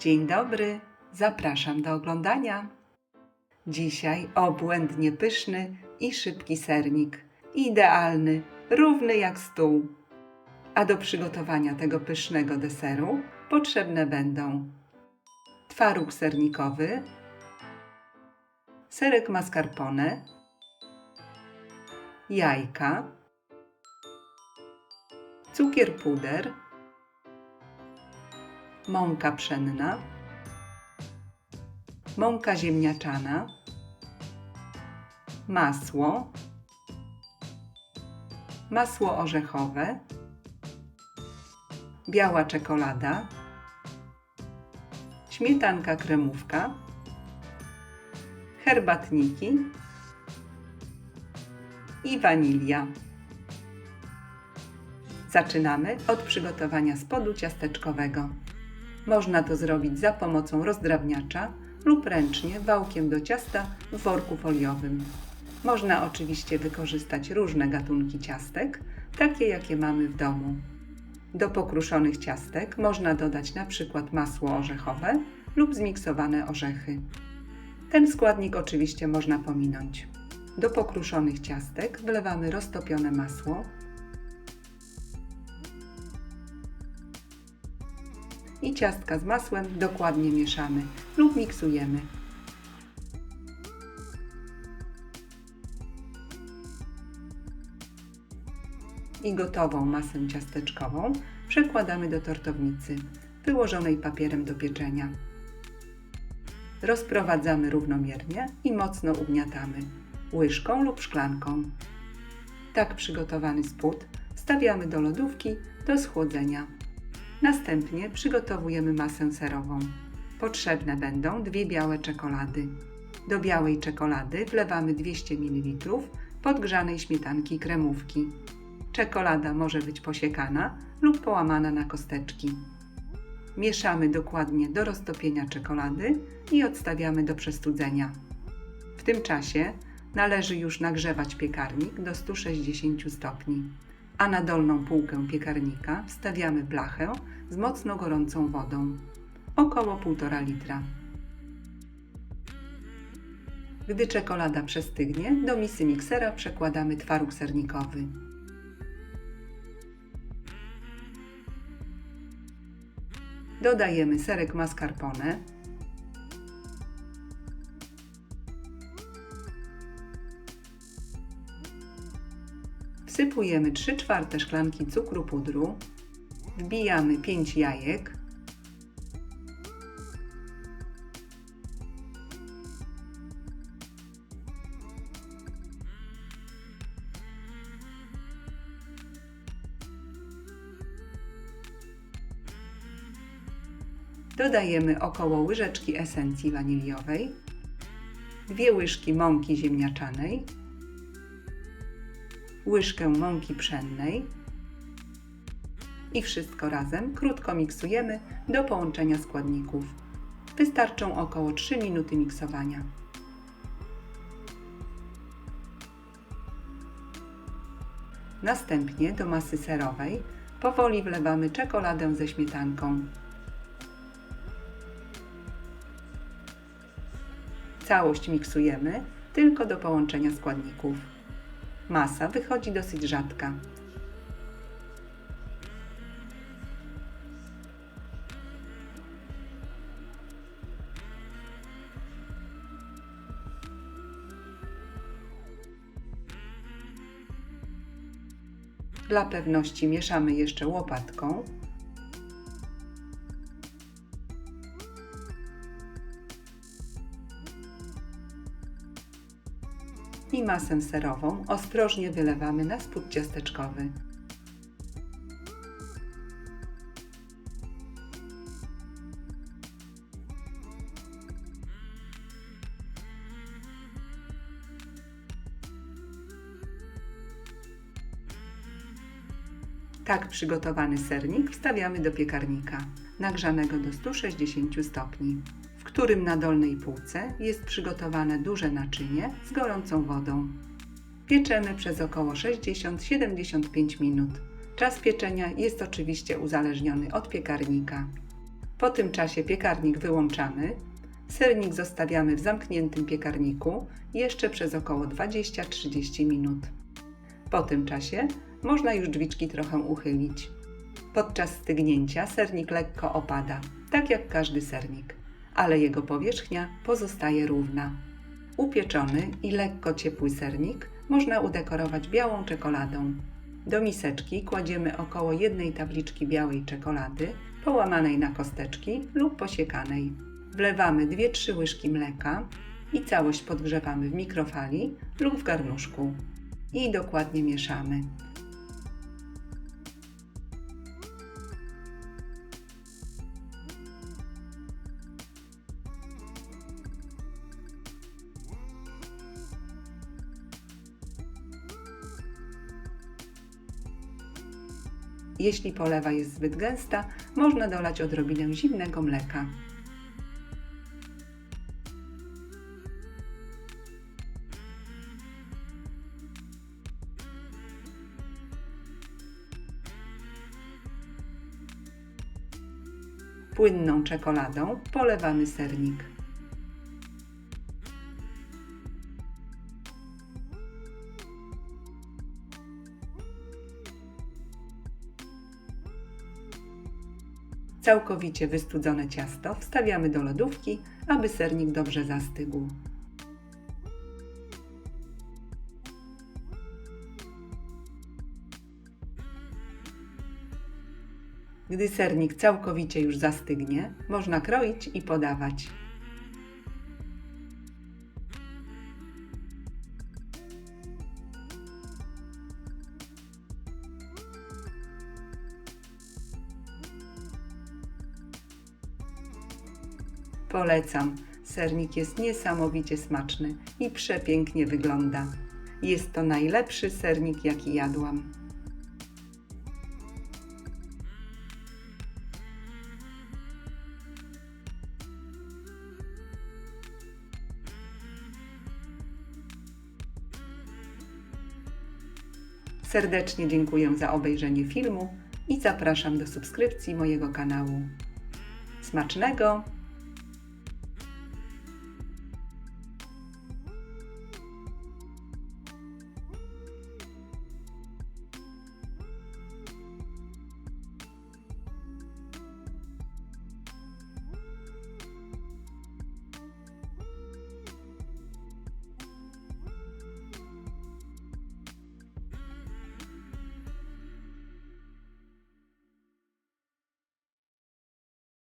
Dzień dobry, zapraszam do oglądania. Dzisiaj obłędnie pyszny i szybki sernik. Idealny, równy jak stół. A do przygotowania tego pysznego deseru potrzebne będą twaróg sernikowy, serek mascarpone, jajka, cukier puder, mąka pszenna, mąka ziemniaczana, masło, masło orzechowe, biała czekolada, śmietanka kremówka, herbatniki i wanilia. Zaczynamy od przygotowania spodu ciasteczkowego. Można to zrobić za pomocą rozdrabniacza lub ręcznie wałkiem do ciasta w worku foliowym. Można oczywiście wykorzystać różne gatunki ciastek, takie jakie mamy w domu. Do pokruszonych ciastek można dodać na przykład masło orzechowe lub zmiksowane orzechy. Ten składnik oczywiście można pominąć. Do pokruszonych ciastek wlewamy roztopione masło i ciastka z masłem dokładnie mieszamy lub miksujemy. I gotową masę ciasteczkową przekładamy do tortownicy, wyłożonej papierem do pieczenia. Rozprowadzamy równomiernie i mocno ugniatamy łyżką lub szklanką. Tak przygotowany spód stawiamy do lodówki do schłodzenia. Następnie przygotowujemy masę serową. Potrzebne będą dwie białe czekolady. Do białej czekolady wlewamy 200 ml podgrzanej śmietanki kremówki. Czekolada może być posiekana lub połamana na kosteczki. Mieszamy dokładnie do roztopienia czekolady i odstawiamy do przestudzenia. W tym czasie należy już nagrzewać piekarnik do 160 stopni, a na dolną półkę piekarnika wstawiamy blachę z mocno gorącą wodą, około 1,5 litra. Gdy czekolada przestygnie, do misy miksera przekładamy twaróg sernikowy. Dodajemy serek mascarpone, Wsypujemy 3 czwarte szklanki cukru pudru, wbijamy 5 jajek, Dodajemy około łyżeczki esencji waniliowej, dwie łyżki mąki ziemniaczanej, łyżkę mąki pszennej i wszystko razem krótko miksujemy do połączenia składników. Wystarczą około 3 minuty miksowania. Następnie do masy serowej powoli wlewamy czekoladę ze śmietanką. Całość miksujemy tylko do połączenia składników. Masa wychodzi dosyć rzadka. Dla pewności mieszamy jeszcze łopatką. I masę serową ostrożnie wylewamy na spód ciasteczkowy. Tak przygotowany sernik wstawiamy do piekarnika, nagrzanego do 160 stopni, którym na dolnej półce jest przygotowane duże naczynie z gorącą wodą. Pieczemy przez około 60-75 minut. Czas pieczenia jest oczywiście uzależniony od piekarnika. Po tym czasie piekarnik wyłączamy. Sernik zostawiamy w zamkniętym piekarniku jeszcze przez około 20-30 minut. Po tym czasie można już drzwiczki trochę uchylić. Podczas stygnięcia sernik lekko opada, tak jak każdy sernik, ale jego powierzchnia pozostaje równa. Upieczony i lekko ciepły sernik można udekorować białą czekoladą. Do miseczki kładziemy około jednej tabliczki białej czekolady, połamanej na kosteczki lub posiekanej. Wlewamy 2-3 łyżki mleka i całość podgrzewamy w mikrofali lub w garnuszku. I dokładnie mieszamy. Jeśli polewa jest zbyt gęsta, można dolać odrobinę zimnego mleka. Płynną czekoladą polewamy sernik. Całkowicie wystudzone ciasto wstawiamy do lodówki, aby sernik dobrze zastygł. Gdy sernik całkowicie już zastygnie, można kroić i podawać. Polecam. Sernik jest niesamowicie smaczny i przepięknie wygląda. Jest to najlepszy sernik, jaki jadłam. Serdecznie dziękuję za obejrzenie filmu i zapraszam do subskrypcji mojego kanału. Smacznego!